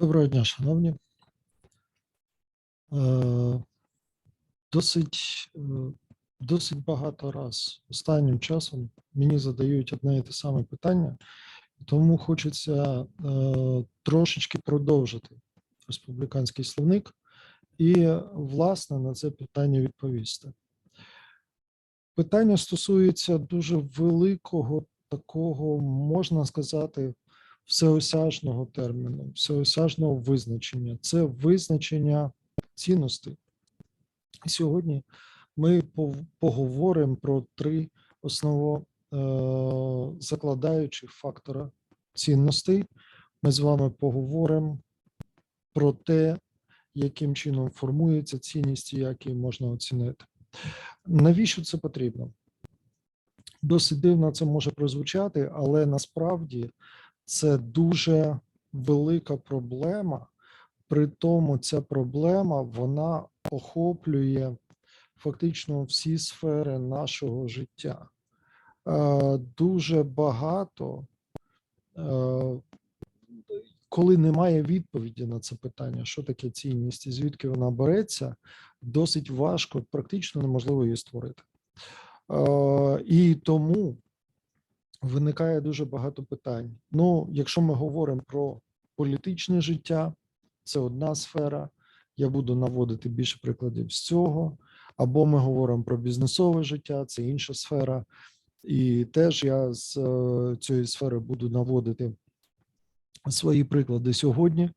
Доброго дня, шановні. Е, Досить, е, досить багато раз останнім часом мені задають одне і те саме питання, тому хочеться е, трошечки продовжити республіканський словник і, власне, на це питання відповісти. Питання стосується дуже великого такого, можна сказати, всеосяжного терміну, всеосяжного визначення. Це визначення цінностей. Сьогодні ми поговоримо про три осново е, фактора цінностей. Ми з вами поговоримо про те, яким чином формується цінність і як її можна оцінити. Навіщо це потрібно? Досить дивно це може прозвучати, але насправді це дуже велика проблема. При тому ця проблема вона охоплює фактично всі сфери нашого життя. Е, Дуже багато, е, коли немає відповіді на це питання, що таке цінність і звідки вона береться, досить важко, практично неможливо її створити. Е, І тому виникає дуже багато питань. Ну, якщо ми говоримо про політичне життя, це одна сфера. Я буду наводити більше прикладів з цього. Або ми говоримо про бізнесове життя, це інша сфера. І теж я з е, цієї сфери буду наводити свої приклади сьогодні.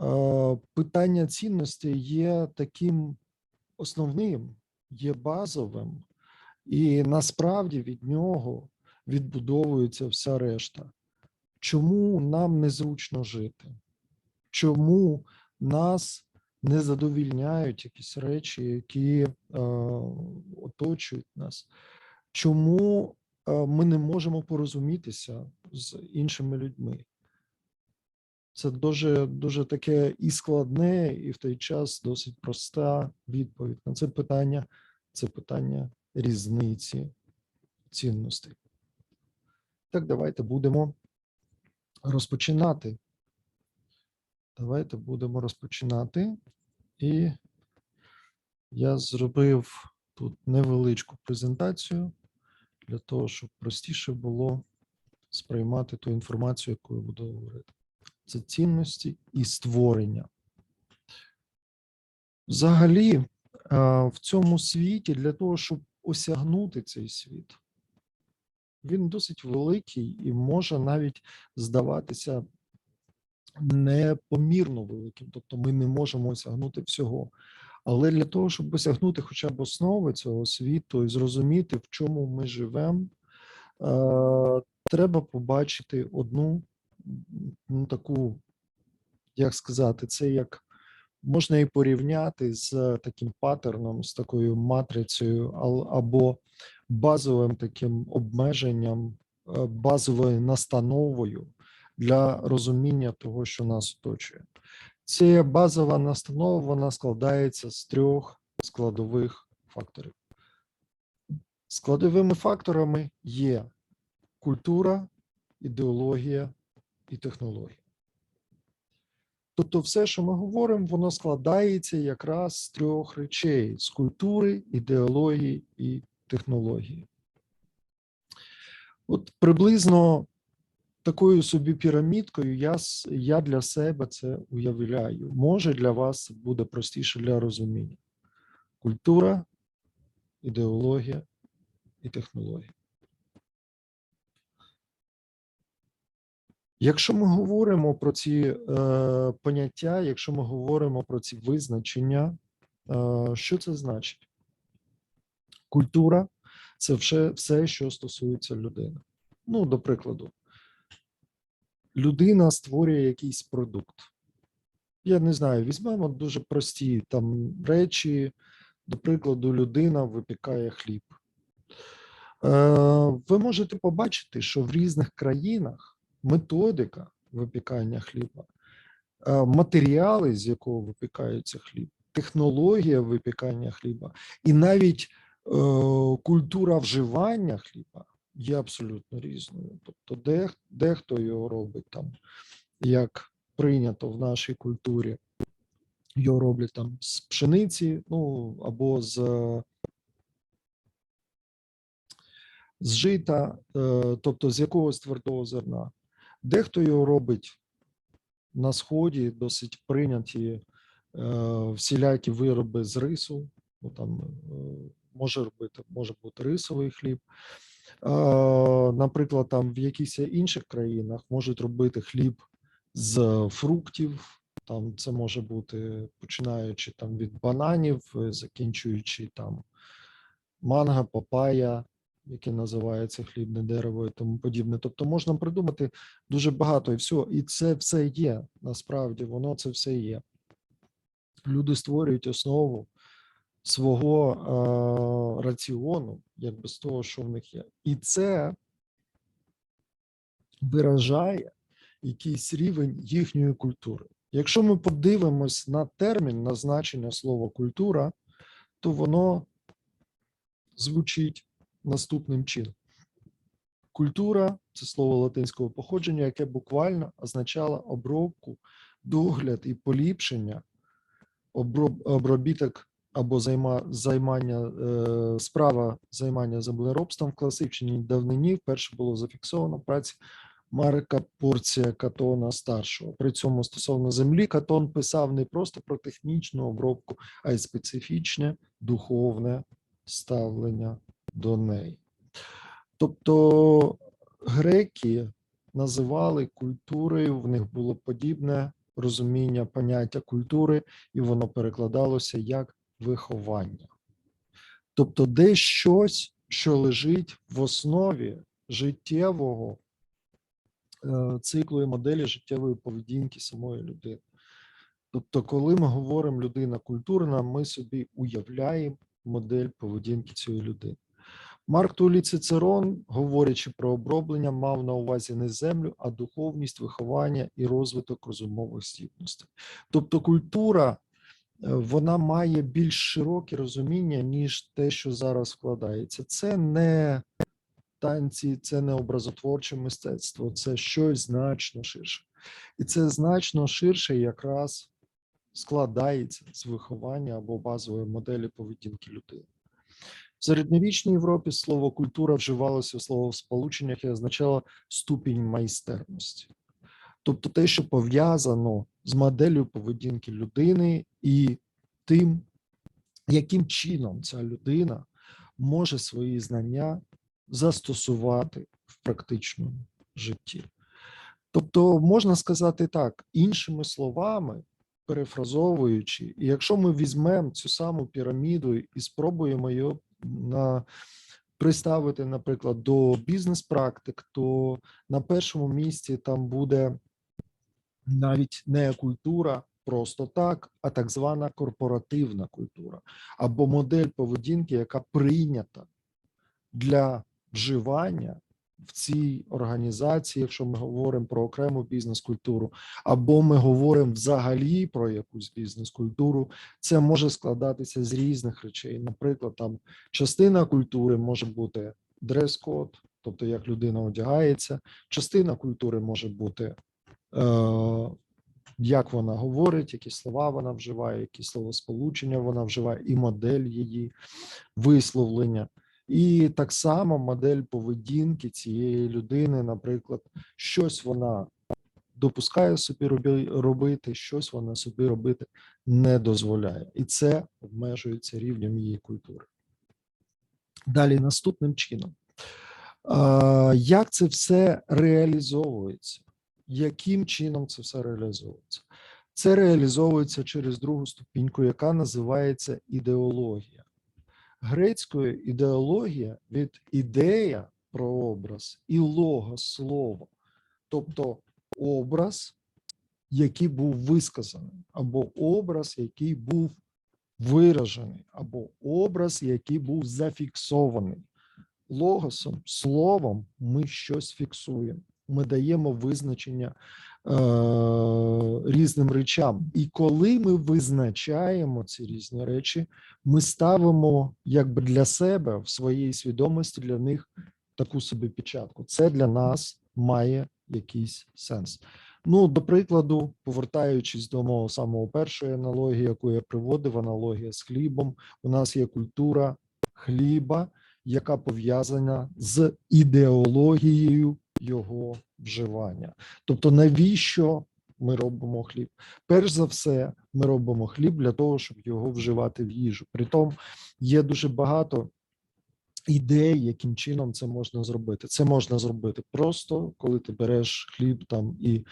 Е, Питання цінностей є таким основним, є базовим, і насправді від нього відбудовується вся решта. Чому нам незручно жити? Чому нас не задовільняють якісь речі, які е, оточують нас? Чому е, ми не можемо порозумітися з іншими людьми? Це дуже, дуже таке і складне, і в той час досить проста відповідь на це питання. Це питання різниці цінностей. Так, давайте будемо розпочинати. Давайте будемо розпочинати. І я зробив тут невеличку презентацію для того, щоб простіше було сприймати ту інформацію, яку я буду говорити. Це цінності і створення. Взагалі, в цьому світі для того, щоб осягнути цей світ, він досить великий і може навіть здаватися непомірно великим. Тобто ми не можемо осягнути всього. Але для того, щоб осягнути хоча б основи цього світу і зрозуміти, в чому ми живемо, е, треба побачити одну ну, таку, як сказати, це як можна і порівняти з таким паттерном, з такою матрицею, або базовим таким обмеженням, е, базовою настановою для розуміння того, що нас оточує. Ця базова настанова вона складається з трьох складових факторів. Складовими факторами є культура, ідеологія і технологія. Тобто, все, що ми говоримо, воно складається якраз з трьох речей: з культури, ідеології і технології. От приблизно такою собі пірамідкою я, я для себе це уявляю. Може, для вас буде простіше для розуміння. Культура, ідеологія і технологія. Якщо ми говоримо про ці е, поняття, якщо ми говоримо про ці визначення, е, що це значить? Культура це все, все, що стосується людини. Ну, до прикладу, людина створює якийсь продукт. Я не знаю, візьмемо дуже прості там речі. До прикладу, людина випікає хліб. Е, ви можете побачити, що в різних країнах методика випікання хліба, е, матеріали, з якого випікається хліб, технологія випікання хліба, і навіть культура вживання хліба є абсолютно різною. Тобто, де, дехто його робить там як прийнято в нашій культурі. Його роблять там з пшениці, ну або з, з жита, е, тобто з якогось твердого зерна. Дехто його робить на сході, досить прийняті е, всілякі вироби з рису. Ну, там е, може робити, може бути рисовий хліб. Наприклад, там в якихось інших країнах можуть робити хліб з фруктів. Там це може бути починаючи там від бананів, закінчуючи там манго, папая, яке називається хлібне дерево і тому подібне. Тобто можна придумати дуже багато і все. І це все є. Насправді воно це все є. Люди створюють основу свого е, раціону, якби з того, що в них є. І це виражає якийсь рівень їхньої культури. Якщо ми подивимось на термін, на значення слова культура, то воно звучить наступним чином. Культура це слово латинського походження, яке буквально означало обробку, догляд і поліпшення, обробіток або займа, займання, е, справа займання землеробством в класичній давнині вперше було зафіксовано праці Марка Порція Катона старшого. При цьому стосовно землі Катон писав не просто про технічну обробку, а й специфічне духовне ставлення до неї. Тобто греки називали культурою, в них було подібне розуміння поняття культури, і воно перекладалося як виховання. Тобто, де щось, що лежить в основі життєвого е, циклу і моделі життєвої поведінки самої людини. Тобто, коли ми говоримо людина культурна, ми собі уявляємо модель поведінки цієї людини. Марк Тулій Цицерон, говорячи про оброблення, мав на увазі не землю, а духовність, виховання і розвиток розумових здібностей. Тобто, культура вона має більш широке розуміння, ніж те, що зараз вкладається. Це не танці, це не образотворче мистецтво, це щось значно ширше. І це значно ширше якраз складається з виховання або базової моделі поведінки людини. В середньовічній Європі слово культура вживалося в словосполученнях і означало ступінь майстерності. Тобто те, що пов'язано з моделлю поведінки людини і тим, яким чином ця людина може свої знання застосувати в практичному житті. Тобто, можна сказати так, іншими словами, перефразовуючи, якщо ми візьмемо цю саму піраміду і спробуємо її на приставити, наприклад, до бізнес-практик, то на першому місці там буде навіть не культура просто так, а так звана корпоративна культура або модель поведінки, яка прийнята для вживання в цій організації, якщо ми говоримо про окрему бізнес-культуру, або ми говоримо взагалі про якусь бізнес-культуру, це може складатися з різних речей. Наприклад, там частина культури може бути дрес-код, тобто як людина одягається, частина культури може бути. Е, як вона говорить, які слова вона вживає, які словосполучення вона вживає, і модель її висловлення. І так само модель поведінки цієї людини, наприклад, щось вона допускає собі робити, щось вона собі робити не дозволяє, і це обмежується рівнем її культури. Далі наступним чином, як це все реалізовується? Яким чином це все реалізовується? Це реалізовується через другу ступіньку, яка називається ідеологія грецькою ідеологія від ідея прообраз і лого слово, тобто образ, який був висказаний, або образ, який був виражений, або образ, який був зафіксований. Логосом, словом, ми щось фіксуємо. Ми даємо визначення е, різним речам. І коли ми визначаємо ці різні речі, ми ставимо якби для себе в своїй свідомості для них таку собі печатку. Це для нас має якийсь сенс. Ну, до прикладу, повертаючись до мого самого першої аналогії, яку я приводив, аналогія з хлібом, у нас є культура хліба, яка пов'язана з ідеологією його вживання. Тобто, навіщо ми робимо хліб? Перш за все, ми робимо хліб для того, щоб його вживати в їжу. Притом є дуже багато ідей, яким чином це можна зробити. Це можна зробити просто, коли ти береш хліб там і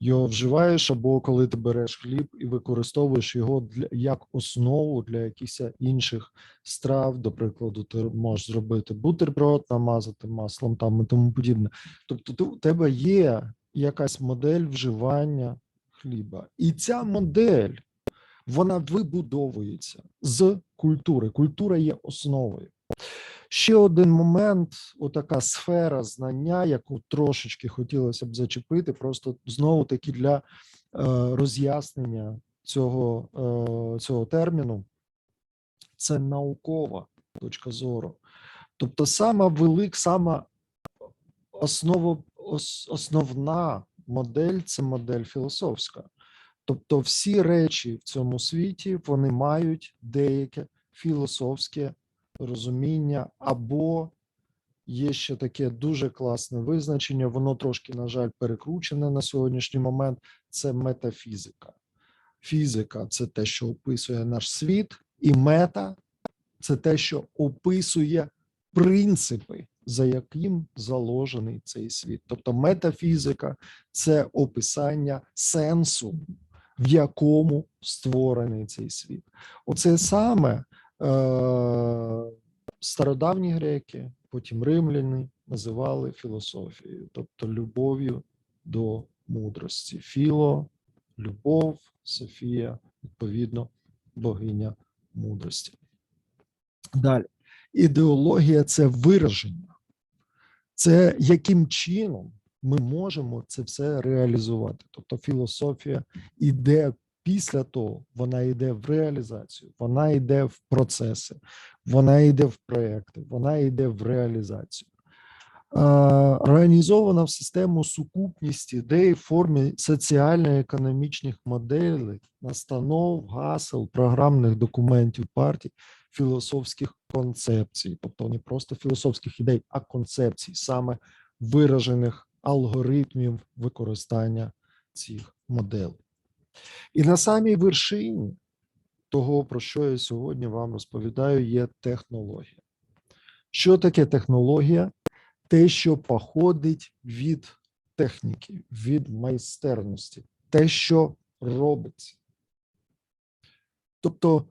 його вживаєш, або коли ти береш хліб і використовуєш його для як основу для якихось інших страв. До прикладу, ти можеш зробити бутерброд, намазати маслом там і тому подібне. Тобто, ти, у тебе є якась модель вживання хліба, і ця модель вона вибудовується з культури. Культура є основою. Ще один момент, отака сфера знання, яку трошечки хотілося б зачепити, просто знову таки для е, роз'яснення цього, е, цього терміну, це наукова точка зору. Тобто, сама велика, сама основа, ос, основна модель це модель філософська. Тобто, всі речі в цьому світі вони мають деяке філософське розуміння, або є ще таке дуже класне визначення, воно трошки, на жаль, перекручене на сьогоднішній момент. Це метафізика. Фізика це те, що описує наш світ, і мета це те, що описує принципи, за яким заложений цей світ. Тобто метафізика це описання сенсу, в якому створений цей світ. Оце саме стародавні греки, потім римляни називали філософією, тобто любов'ю до мудрості. Філо, любов, Софія, відповідно, богиня мудрості. Далі. Ідеологія це вираження, це яким чином ми можемо це все реалізувати. Тобто філософія іде після того, вона йде в реалізацію, вона йде в процеси, вона йде в проекти, вона йде в реалізацію. Організована в систему сукупність ідей в формі соціально-економічних моделей, настанов, гасел, програмних документів партій, філософських концепцій, тобто не просто філософських ідей, а концепцій, саме виражених алгоритмів використання цих моделей. І на самій вершині того, про що я сьогодні вам розповідаю, є технологія. Що таке технологія? Те, що походить від техніки, від майстерності, те, що робиться. Тобто,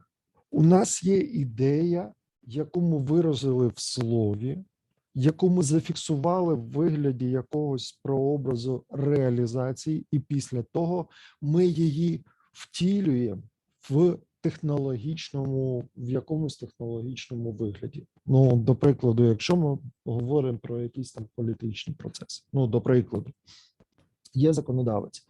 у нас є ідея, яку виразили в слові, яку ми зафіксували в вигляді якогось прообразу реалізації, і після того ми її втілюємо в технологічному, в якомусь технологічному вигляді. Ну, до прикладу, якщо ми говоримо про якісь там політичні процеси, ну, до прикладу, є законодавець,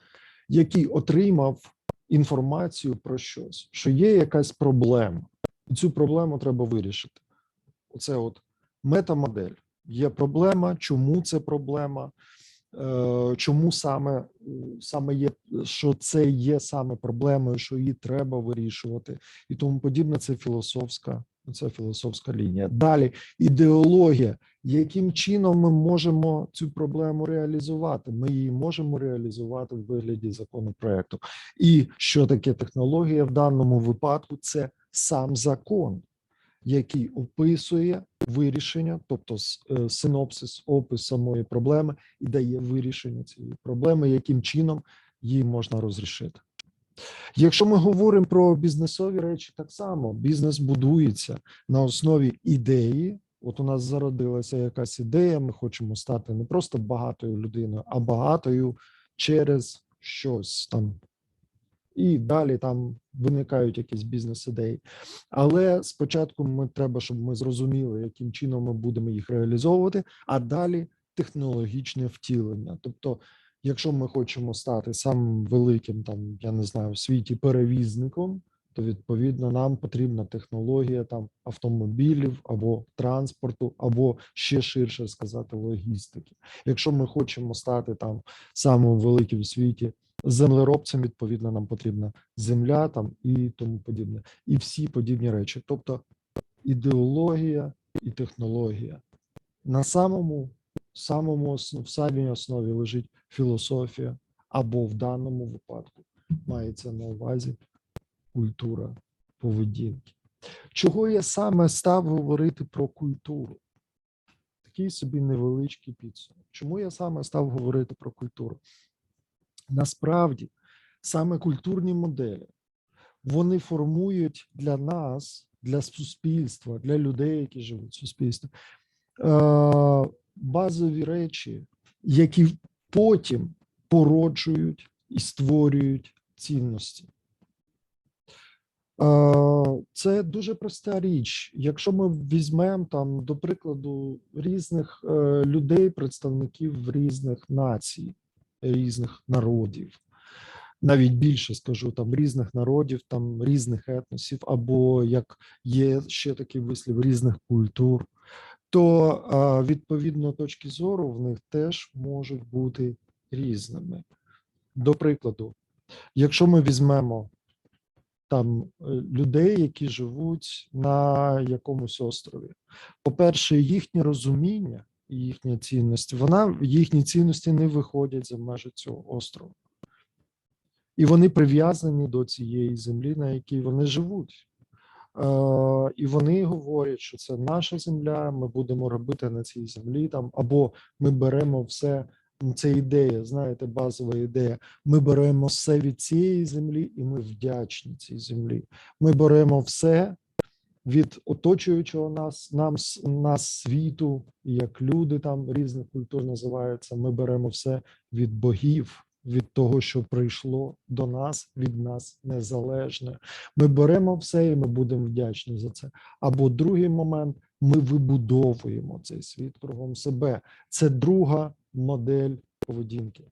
який отримав інформацію про щось, що є якась проблема, і цю проблему треба вирішити. Оце от метамодель. Є проблема, чому це проблема, е, чому саме саме є, що це є саме проблемою, що її треба вирішувати, і тому подібне. Це філософська, це філософська лінія. Далі ідеологія, яким чином ми можемо цю проблему реалізувати? Ми її можемо реалізувати в вигляді законопроекту. І що таке технологія в даному випадку? Це сам закон який описує вирішення, тобто е, синопсис, опис самої проблеми, і дає вирішення цієї проблеми, яким чином її можна розрішити. Якщо ми говоримо про бізнесові речі, так само бізнес будується на основі ідеї. От у нас зародилася якась ідея, ми хочемо стати не просто багатою людиною, а багатою через щось там і далі там виникають якісь бізнес-ідеї. Але спочатку ми треба, щоб ми зрозуміли, яким чином ми будемо їх реалізовувати, а далі технологічне втілення. Тобто, якщо ми хочемо стати самим великим, там я не знаю, в світі перевізником, то відповідно нам потрібна технологія там автомобілів або транспорту, або ще ширше сказати логістики. Якщо ми хочемо стати там самим великим у світі землеробцем, відповідно, нам потрібна земля там і тому подібне, і всі подібні речі. Тобто ідеологія і технологія. На самому самому в самій основі лежить філософія, або в даному випадку мається на увазі культура поведінки. Чого я саме став говорити про культуру? Такий собі невеличкий підсумок. Чому я саме став говорити про культуру? Насправді, саме культурні моделі вони формують для нас, для суспільства, для людей, які живуть в суспільстві, е, базові речі, які потім породжують і створюють цінності. Це дуже проста річ. Якщо ми візьмемо там, до прикладу, різних е, людей, представників різних націй, різних народів, навіть більше скажу, там різних народів, там різних етносів, або як є ще такий вислів різних культур, то відповідно точки зору в них теж можуть бути різними. До прикладу, якщо ми візьмемо там е, людей, які живуть на якомусь острові. По-перше, їхнє розуміння і їхня цінності, вона їхні цінності не виходять за межі цього острова. І вони прив'язані до цієї землі, на якій вони живуть. Е, і вони говорять, що це наша земля, ми будемо робити на цій землі там, або ми беремо все. Це ідея, знаєте, базова ідея. Ми беремо все від цієї землі, і ми вдячні цій землі. Ми беремо все від оточуючого нас, нам нас світу, як люди там різних культур називаються. Ми беремо все від богів, від того, що прийшло до нас, від нас незалежне. Ми беремо все, і ми будемо вдячні за це. Або другий момент: ми вибудовуємо цей світ кругом себе. Це друга модель поведінки.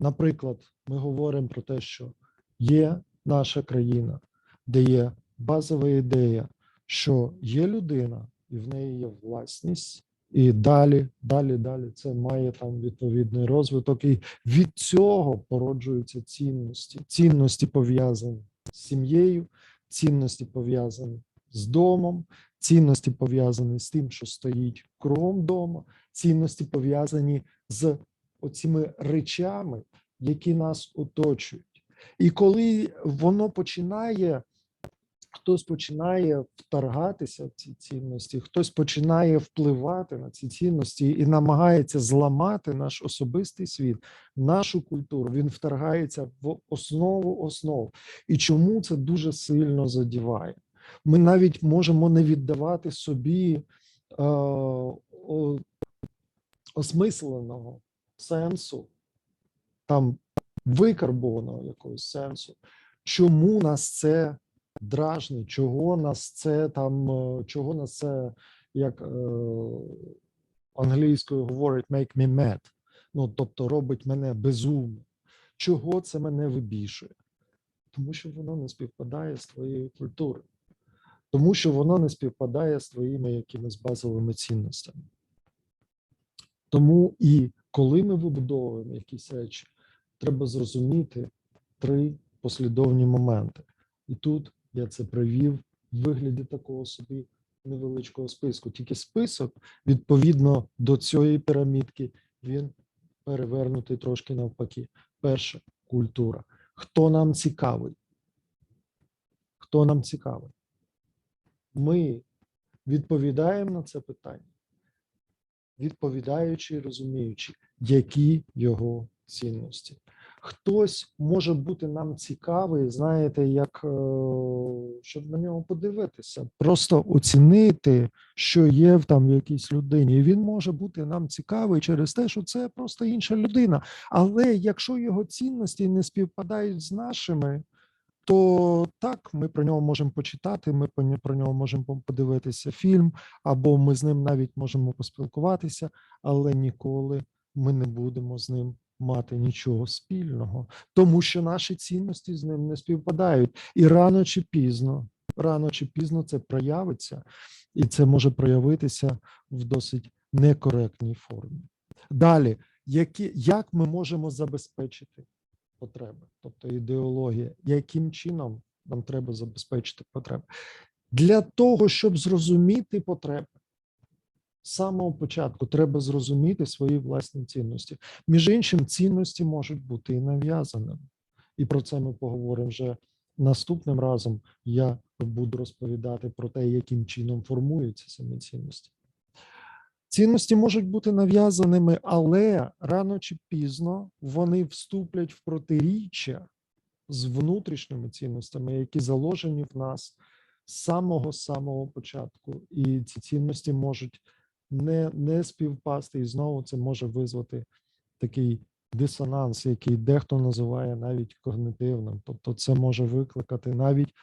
Наприклад, ми говоримо про те, що є наша країна, де є базова ідея, що є людина, і в неї є власність, і далі, далі, далі це має там відповідний розвиток. І від цього породжуються цінності. Цінності пов'язані з сім'єю, цінності пов'язані з домом, цінності пов'язані з тим, що стоїть кругом дома, цінності пов'язані з оціми речами, які нас оточують. І коли воно починає, хтось починає вторгатися в ці цінності, хтось починає впливати на ці цінності і намагається зламати наш особистий світ, нашу культуру, він вторгається в основу основ. І чому це дуже сильно задіває? Ми навіть можемо не віддавати собі е, о, осмисленого сенсу, там викарбованого якогось сенсу. Чому нас це дражнить? Чого нас це там, е, чого нас це, як е, англійською говорить, make me mad, ну тобто робить мене безумним. Чого це мене вибішує? Тому що воно не співпадає з твоєю культурою, тому що воно не співпадає з твоїми якимись базовими цінностями. Тому і коли ми вибудовуємо якісь речі, треба зрозуміти три послідовні моменти. І тут я це привів в вигляді такого собі невеличкого списку. Тільки список, відповідно до цієї пірамідки, він перевернутий трошки навпаки. Перше культура. Хто нам цікавий? Хто нам цікавий? Ми відповідаємо на це питання відповідаючи і розуміючи, які його цінності. Хтось може бути нам цікавий, знаєте, як е, щоб на нього подивитися, просто оцінити, що є в там якійсь людині. І він може бути нам цікавий через те, що це просто інша людина. Але якщо його цінності не співпадають з нашими, то так, ми про нього можемо почитати, ми про нього можемо подивитися фільм, або ми з ним навіть можемо поспілкуватися, але ніколи ми не будемо з ним мати нічого спільного, тому що наші цінності з ним не співпадають. І рано чи пізно, рано чи пізно це проявиться, і це може проявитися в досить некоректній формі. Далі, які, як ми можемо забезпечити потреби, тобто ідеологія, яким чином нам треба забезпечити потреби? Для того, щоб зрозуміти потреби, з самого початку треба зрозуміти свої власні цінності. Між іншим, цінності можуть бути і нав'язаними. І про це ми поговоримо вже наступним разом. Я буду розповідати про те, яким чином формуються самі цінності. Цінності можуть бути нав'язаними, але рано чи пізно вони вступлять в протиріччя з внутрішніми цінностями, які заложені в нас з самого самого початку. І ці цінності можуть не, не співпасти, і знову це може визвати такий дисонанс, який дехто називає навіть когнитивним. Тобто, це може викликати навіть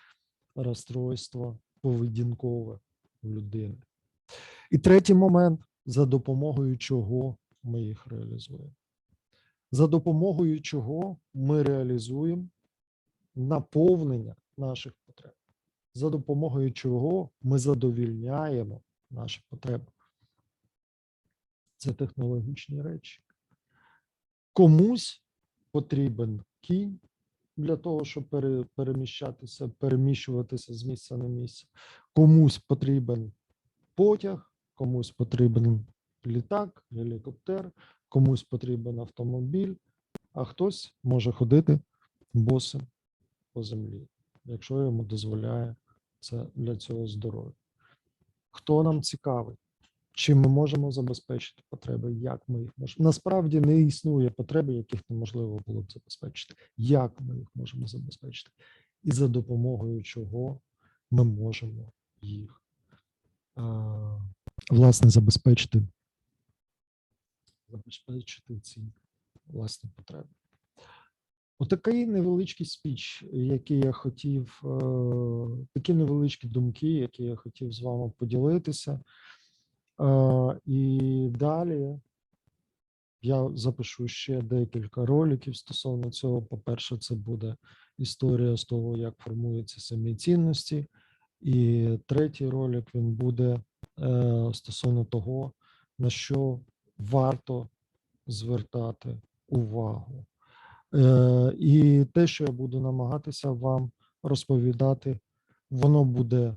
розстройство поведінкове у людини. І третій момент, за допомогою чого ми їх реалізуємо. За допомогою чого ми реалізуємо наповнення наших потреб, за допомогою чого ми задовільняємо наші потреби. Це технологічні речі. Комусь потрібен кінь для того, щоб переміщатися, переміщуватися з місця на місце. Комусь потрібен потяг, комусь потрібен літак, гелікоптер, комусь потрібен автомобіль, а хтось може ходити босим по землі, якщо йому дозволяє це для цього здоров'я. Хто нам цікавий? Чи ми можемо забезпечити потреби? Як ми їх можемо? Насправді не існує потреби, яких неможливо було б забезпечити. Як ми їх можемо забезпечити? І за допомогою чого ми можемо їх а, власне забезпечити, забезпечити ці власні потреби. Отакий невеличкий спіч, який я хотів, е, такі невеличкі думки, які я хотів з вами поділитися. Е, І далі я запишу ще декілька роликів стосовно цього. По-перше, це буде історія з того, як формуються самі цінності. І третій ролик він буде стосовно того, на що варто звертати увагу. Е, І те, що я буду намагатися вам розповідати, воно буде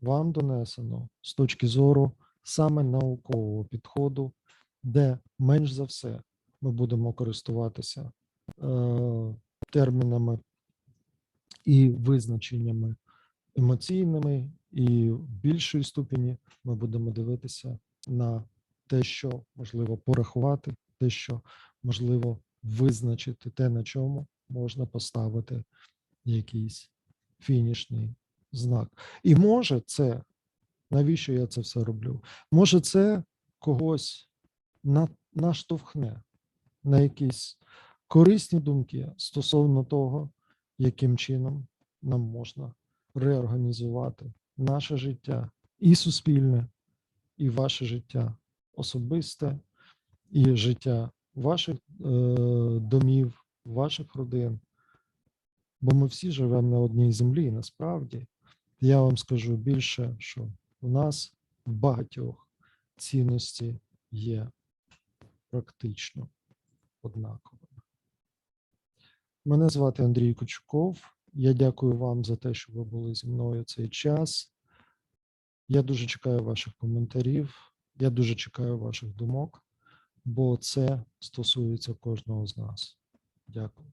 вам донесено з точки зору саме наукового підходу, де менш за все ми будемо користуватися е, термінами і визначеннями емоційними, і в більшій ступені ми будемо дивитися на те, що можливо порахувати, те, що можливо визначити, те, на чому можна поставити якийсь фінішний знак. І може це, навіщо я це все роблю? Може, це когось на, наштовхне на якісь корисні думки стосовно того, яким чином нам можна реорганізувати наше життя і суспільне, і ваше життя особисте, і життя ваших е, домів, ваших родин. Бо ми всі живемо на одній землі, насправді я вам скажу більше, що у нас в багатьох цінності є практично однаковими. Мене звати Андрій Кочуков. Я дякую вам за те, що ви були зі мною цей час. Я дуже чекаю ваших коментарів. Я дуже чекаю ваших думок, бо це стосується кожного з нас. Дякую.